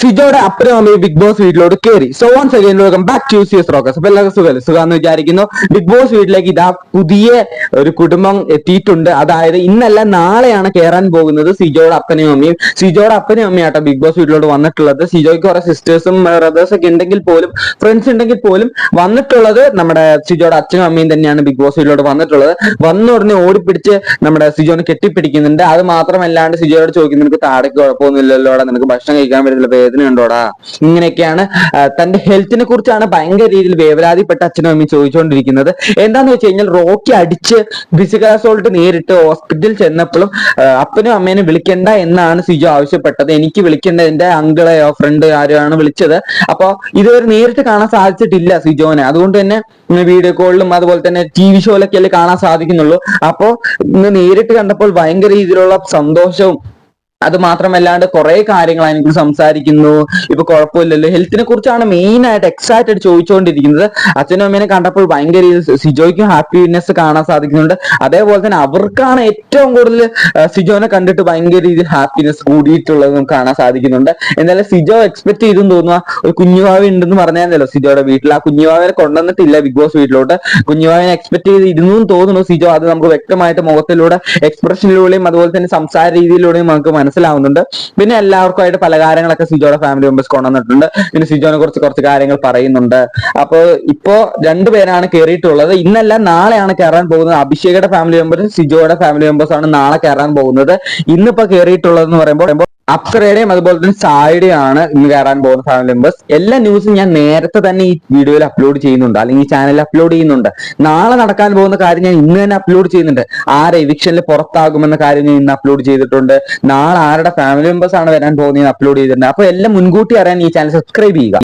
സിജോയുടെ അമ്മയും big boss വീട്ടിലോട് കയറി so once again welcome back to സിയസ് റോക്കസ് അപ്പൊ എല്ലാവർക്കും സുഖമല്ലേ? സുഖാന്ന് വിചാരിക്കുന്നു. ബിഗ് ബോസ് വീട്ടിലേക്ക് ഇതാ പുതിയ ഒരു കുടുംബം എത്തിയിട്ടുണ്ട്. അതായത് ഇന്നല്ല നാളെയാണ് കയറാൻ പോകുന്നത് സിജോയുടെ അപ്പനും അമ്മയും. സിജോയുടെ അപ്പനും ആട്ടോ ബിഗ് ബോസ് വീട്ടിലോട്ട് വന്നിട്ടുള്ളത്. സിജോയ്ക്ക് കുറെ സിസ്റ്റേഴ്സും ബ്രദേഴ്സ് ഒക്കെ ഉണ്ടെങ്കിൽ പോലും ഫ്രണ്ട്സ് ഉണ്ടെങ്കിൽ പോലും വന്നിട്ടുള്ളത് നമ്മുടെ സിജോയുടെ അച്ഛനും അമ്മയും തന്നെയാണ് ബിഗ് ബോസ് വീട്ടിലോട്ട് വന്നിട്ടുള്ളത്. വന്ന ഉടനെ ഓടിപ്പിടിച്ച് നമ്മുടെ സിജോനെ കെട്ടിപ്പിടിക്കുന്നുണ്ട്. അത് മാത്രമല്ലാണ്ട് സിജോയോട് ചോദിക്കുന്നു നിനക്ക് താടക്ക് കുഴപ്പമൊന്നുമില്ലല്ലോടാ? നിനക്ക് ഭക്ഷണം കഴിക്കാൻ പറ്റുന്നില്ല വേദന ഉണ്ടോടാ ഇങ്ങനെയൊക്കെയാണ് തന്റെ ഹെൽത്തിനെ കുറിച്ചാണ് ഭയങ്കര രീതിയിൽ വേവലാതിപ്പെട്ട അച്ഛനും അമ്മയും ചോദിച്ചുകൊണ്ടിരിക്കുന്നത് എന്താന്ന് വെച്ച് കഴിഞ്ഞാൽ റോക്കി അടിച്ച് ഫിസിക്കൽ അസോൾട്ട് നേരിട്ട് ഹോസ്പിറ്റലിൽ ചെന്നപ്പോഴും അപ്പനും അമ്മേനെ വിളിക്കണ്ട എന്നാണ് സിജു ആവശ്യപ്പെട്ടത്. എനിക്ക് വിളിക്കേണ്ട എന്റെ അങ്കിളെയോ ഫ്രണ്ട് ആണ് വിളിച്ചത്. അപ്പൊ ഇതുവരെ നേരിട്ട് കാണാൻ സാധിച്ചിട്ടില്ല സിജോനെ അതുകൊണ്ട് തന്നെ വീഡിയോ കോളിലും അതുപോലെ തന്നെ ടി വി ഷോയിലൊക്കെ കാണാൻ സാധിക്കുന്നുള്ളൂ. അപ്പോ ഇന്ന് നേരിട്ട് കണ്ടപ്പോൾ ഭയങ്കര രീതിയിലുള്ള സന്തോഷവും അത് മാത്രമല്ലാണ്ട് കുറെ കാര്യങ്ങൾ എനിക്ക് സംസാരിക്കുന്നു. ഇപ്പൊ കുഴപ്പമില്ലല്ലോ. ഹെൽത്തിനെ കുറിച്ചാണ് മെയിൻ ആയിട്ട് എക്സൈറ്റഡ് ചോദിച്ചുകൊണ്ടിരിക്കുന്നത് അച്ഛനും അമ്മേനെ കണ്ടപ്പോൾ ഭയങ്കര സിജോയ്ക്ക് ഹാപ്പിനെസ് കാണാൻ സാധിക്കുന്നുണ്ട്. അതേപോലെ തന്നെ അവർക്കാണ് ഏറ്റവും കൂടുതൽ സിജോനെ കണ്ടിട്ട് ഭയങ്കര രീതിയിൽ ഹാപ്പിനെസ് കൂടിയിട്ടുള്ളത് കാണാൻ സാധിക്കുന്നുണ്ട്. എന്തായാലും സിജോ എക്സ്പെക്ട് ചെയ്തെന്ന് തോന്നുക ഒരു കുഞ്ഞുവാവി ഉണ്ടെന്ന് പറഞ്ഞാലല്ലോ സിജോയുടെ വീട്ടിൽ ആ കുഞ്ഞുവാവിനെ കൊണ്ടുവന്നിട്ടില്ല ബിഗ് ബോസ് വീട്ടിലോട്ട്. കുഞ്ഞുവാവിനെ എക്സ്പെക്ട് ചെയ്ത് ഇരുന്നു എന്ന് തോന്നുന്നു സിജോ. അത് നമുക്ക് വ്യക്തമായിട്ട് മുഖത്തിലൂടെ എക്സ്പ്രഷനിലൂടെയും അതുപോലെ തന്നെ സംസാര രീതിയിലൂടെയും നമുക്ക് മനസ്സിലാവുന്നുണ്ട്. പിന്നെ എല്ലാവർക്കുമായിട്ട് പല കാര്യങ്ങളൊക്കെ സിജോയുടെ ഫാമിലി മെമ്പേഴ്സ് കൊണ്ടുവന്നിട്ടുണ്ട്. പിന്നെ സിജോനെ കുറിച്ച് കുറച്ച് കാര്യങ്ങൾ പറയുന്നുണ്ട്. അപ്പോൾ ഇപ്പോ രണ്ടുപേരാണ് കയറിയിട്ടുള്ളത് ഇന്നല്ല നാളെയാണ് കയറാൻ പോകുന്നത്. അഭിഷേകയുടെ ഫാമിലി മെമ്പേഴ്സ് സിജോയുടെ ഫാമിലി മെമ്പേഴ്സ് ആണ് നാളെ കയറാൻ പോകുന്നത്. ഇന്നിപ്പോ കയറിയിട്ടുള്ളത് എന്ന് പറയുമ്പോൾ അപ്സരയുടെയും അതുപോലെ തന്നെ സായുടെയാണ് ഇന്ന് കയറാൻ പോകുന്ന ഫാമിലി മെമ്പേഴ്സ് എല്ലാ ന്യൂസും ഞാൻ നേരത്തെ തന്നെ ഈ വീഡിയോയിൽ അപ്ലോഡ് ചെയ്യുന്നുണ്ട്. അല്ലെങ്കിൽ ഈ ചാനലിൽ അപ്ലോഡ് ചെയ്യുന്നുണ്ട്. നാളെ നടക്കാൻ പോകുന്ന കാര്യം ഞാൻ ഇന്ന് തന്നെ അപ്ലോഡ് ചെയ്യുന്നുണ്ട്. ആരെ എവിക്ഷനിൽ പുറത്താകുമെന്ന കാര്യം ഞാൻ ഇന്ന് അപ്ലോഡ് ചെയ്തിട്ടുണ്ട്. നാളെ ആരുടെ ഫാമിലി മെമ്പേഴ്സ് ആണ് വരാൻ പോകുന്നത് അപ്ലോഡ് ചെയ്തിട്ടുണ്ട്. അപ്പൊ എല്ലാം മുൻകൂട്ടി അറിയാൻ ഈ ചാനൽ സബ്സ്ക്രൈബ് ചെയ്യുക.